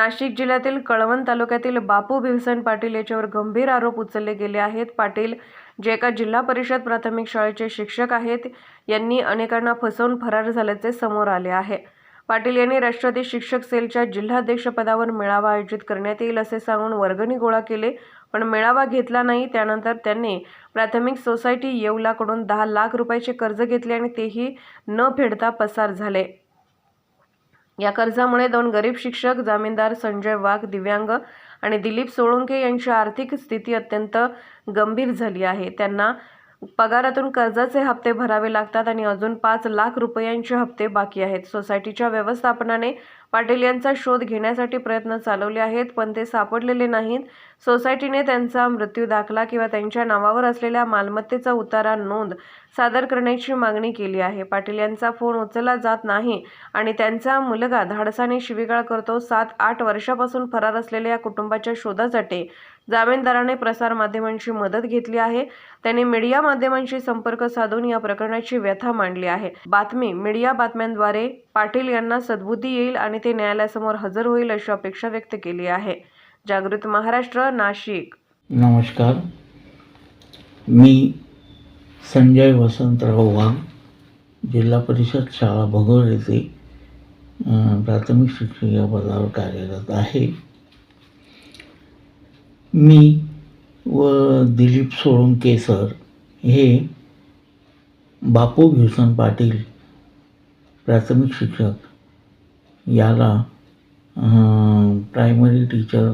नाशिक जिल्ह्यातील कळवण तालुक्यातील बापू भिवसन पाटील याच्यावर गंभीर आरोप उचलले गेले आहेत. पाटील जे एका जिल्हा परिषद प्राथमिक शाळेचे शिक्षक आहेत यांनी अनेकांना फसवून फरार झाल्याचे समोर आले आहे. पाटील यांनी राष्ट्रवादी शिक्षक सेलच्या जिल्हाध्यक्षपदावर मेळावा आयोजित करण्यात येईल असे सांगून वर्गणी गोळा केले पण मेळावा घेतला नाही. त्यानंतर त्यांनी प्राथमिक सोसायटी येवलाकडून दहा लाख रुपयाचे कर्ज घेतले आणि तेही न फेडता पसार झाले. या कर्जामुळे दोन गरीब शिक्षक जामीनदार संजय वाघ दिव्यांग आणि दिलीप सोळुंके यांची आर्थिक स्थिती अत्यंत गंभीर झाली आहे. त्यांना पगारातून कर्जाचे हप्ते भरावे लागतात आणि अजून पाच लाख रुपयांचे हप्ते बाकी आहेत. सोसायटीच्या व्यवस्थापनाने पाटील यांचा शोध घेण्यासाठी प्रयत्न चालवले आहेत पण ते सापडलेले नाहीत. सोसायटीने त्यांचा मृत्यू दाखला किंवा त्यांच्या नावावर असलेल्या मालमत्तेचा उतारा नोंद सादर करण्याची मागणी केली आहे. पाटील यांचा फोन उचलला जात नाही आणि त्यांचा मुलगा धाडसाने शिवीगाळ करतो. सात आठ वर्षापासून फरार असलेल्या या कुटुंबाच्या शोधासाठी जामीनदाराने प्रसारमाध्यमांची मदत घेतली आहे. त्यांनी मीडिया माध्यमांशी संपर्क साधून या प्रकरणाची व्यथा मांडली आहे. बातमी मीडिया बातम्यांद्वारे पाटील यांना सद्बुद्धी येईल आणि ते न्यायालयासमोर हजर होईल अशी अपेक्षा व्यक्त केली आहे. जागृत महाराष्ट्र नाशिक. नमस्कार. मी संजय वसंतराव वाघ जिल्हा परिषद शाळा भगोर येथे प्राथमिक शिक्षक या पदावर कार्यरत आहे. मी व दिलीप सोळंके सर हे बापू भीषण पाटील प्राथमिक शिक्षक याला प्रायमरी टीचर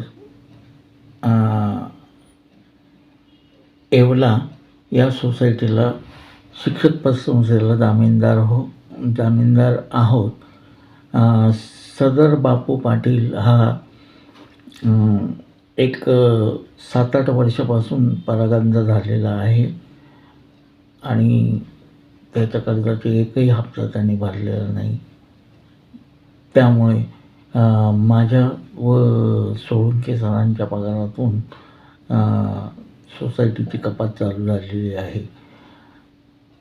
एवला येवला या सोसायटीला शिक्षक पतसंस्थेला जामीनदार हो जामीनदार आहोत. सदर बापू पाटील हा एक सात आठ वर्षापासून परागंद झालेला आहे. आणि त्याच्या कर्जाचे एकही हप्ता त्यांनी भरलेला नाही. त्यामुळे माझ्या व सोळंके सरांच्या पगारातून सोसायटीची कपात चालू झालेली आहे.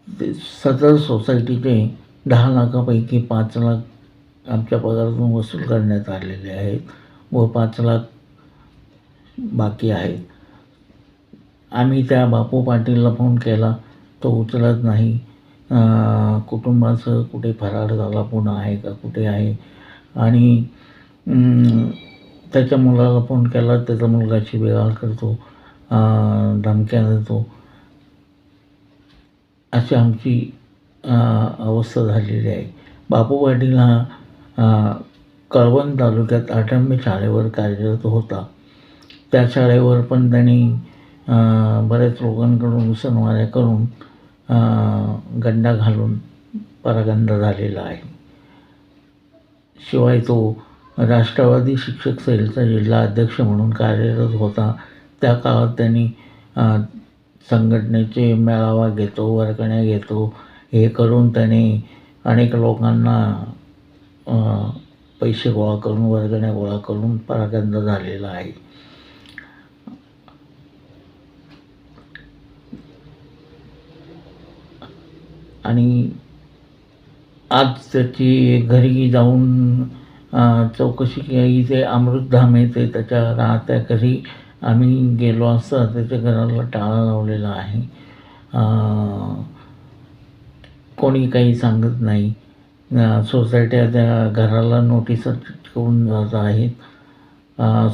ते सदर सोसायटीचे दहा लाखापैकी पाच लाख आमच्या पगारातून वसूल करण्यात आलेले आहेत व पाच लाख बाकी आहेत. आम्ही त्या बापू पाटीलला फोन केला तो उचलत नाही. कुटुंबाचं कुठे फरार झाला पुन्हा आहे का कुठे आहे? आणि त्याच्या मुलाला फोन केला त्याचा मुलगा बिघाड करतो धमक्या देतो. अशी आमची अवस्था झालेली आहे. बापू पाटील हा कळवण तालुक्यात आठंबे शाळेवर कार्यरत होता. त्या शाळेवर पण त्यांनी बऱ्याच लोकांकडून उसनवाऱ्या करून गंडा घालून परागंध झालेला आहे. शिवाय तो राष्ट्रवादी शिक्षक सेलचा जिल्हा अध्यक्ष म्हणून कार्यरत होता. त्या काळात त्यांनी संघटनेचे मेळावा घेतो वर्गण्या घेतो. हे करून त्याने अनेक लोकांना पैसे गोळा करून वर्गण्या गोळा करून परागंद झालेला आहे. आणि आज त्याची घरी जाऊन चौकशी केली इथे अमृतधाम येते त्याच्या राहत्या घरी आम्ही गेलो असता त्याच्या घराला टाळा लावलेला आहे. कोणी काही सांगत नाही. सोसायट्या त्या घराला नोटीसच चिटकवून जात आहेत.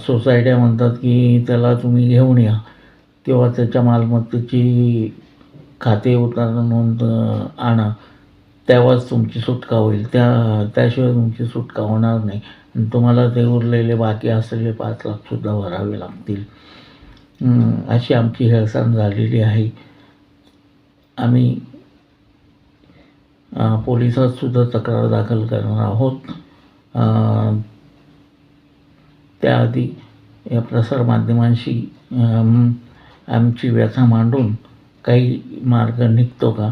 सोसायट्या म्हणतात की त्याला तुम्ही घेऊन या. तेव्हा त्याच्या मालमत्तेची खाते उतारा नोंद आणा. तेव्हाच तुमची सुटका होईल. त्या त्याशिवाय तुमची सुटका होणार नाही. आणि तुम्हाला ते उरलेले बाकी असलेले पाच लाखसुद्धा भरावे लागतील. अशी आमची हेळसांड झालेली आहे. आम्ही पोलिसातसुद्धा तक्रार दाखल करणार आहोत. त्याआधी या प्रसारमाध्यमांशी आमची व्यथा मांडून काही मार्ग निघतो का?